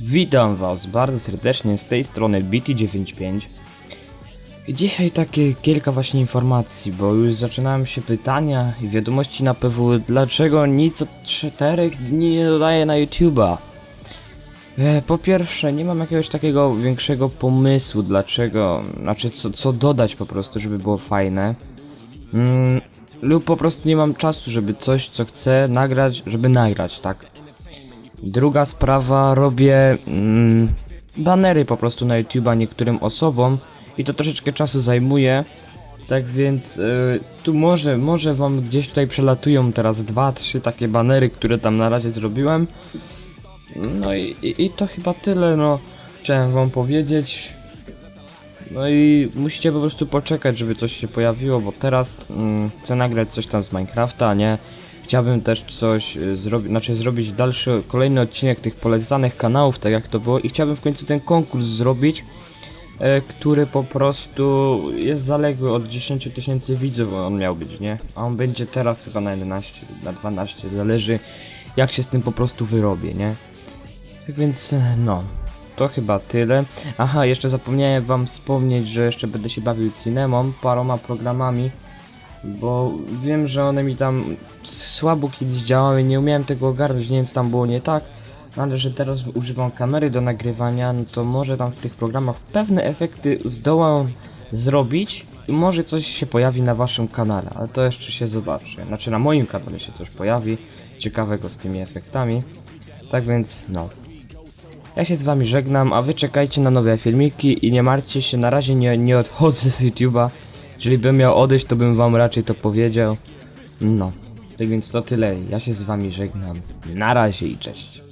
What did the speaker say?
Witam Was bardzo serdecznie z tej strony BT95. I dzisiaj takie kilka właśnie informacji, bo już zaczynają się pytania i wiadomości na PW, dlaczego nic od czterech dni nie dodaję na YouTube'a. E, po pierwsze, nie mam jakiegoś takiego większego pomysłu, dlaczego, znaczy co, co dodać po prostu, żeby było fajne. Mm, lub po prostu nie mam czasu, żeby coś, co chcę nagrać, żeby nagrać, tak. Druga sprawa, robię mm, banery po prostu na YouTube'a niektórym osobom i to troszeczkę czasu zajmuje. Tak więc y, tu może, może wam gdzieś tutaj przelatują teraz dwa, trzy takie banery, które tam na razie zrobiłem. No i, i, i to chyba tyle, no. Chciałem wam powiedzieć. No i musicie po prostu poczekać, żeby coś się pojawiło, bo teraz mm, chcę nagrać coś tam z Minecrafta, nie? Chciałbym też coś zrobić, znaczy zrobić dalszy, kolejny odcinek tych polecanych kanałów, tak jak to było i chciałbym w końcu ten konkurs zrobić, e, który po prostu jest zaległy od 10 tysięcy widzów on miał być, nie? A on będzie teraz chyba na 11, na 12, zależy jak się z tym po prostu wyrobię, nie? Tak więc, e, no, to chyba tyle. Aha, jeszcze zapomniałem wam wspomnieć, że jeszcze będę się bawił Cinemą, paroma programami, bo wiem, że one mi tam słabo kiedyś działały, nie umiałem tego ogarnąć, nie wiem co tam było nie tak, no ale że teraz używam kamery do nagrywania, no to może tam w tych programach pewne efekty zdołam zrobić i może coś się pojawi na waszym kanale, ale to jeszcze się zobaczy. Znaczy na moim kanale się coś pojawi ciekawego z tymi efektami. Tak więc no. Ja się z wami żegnam, a wy czekajcie na nowe filmiki i nie martwcie się, na razie nie, nie odchodzę z YouTube'a. Jeżeli bym miał odejść, to bym wam raczej to powiedział. No. Tak więc to tyle, ja się z wami żegnam. Na razie i cześć.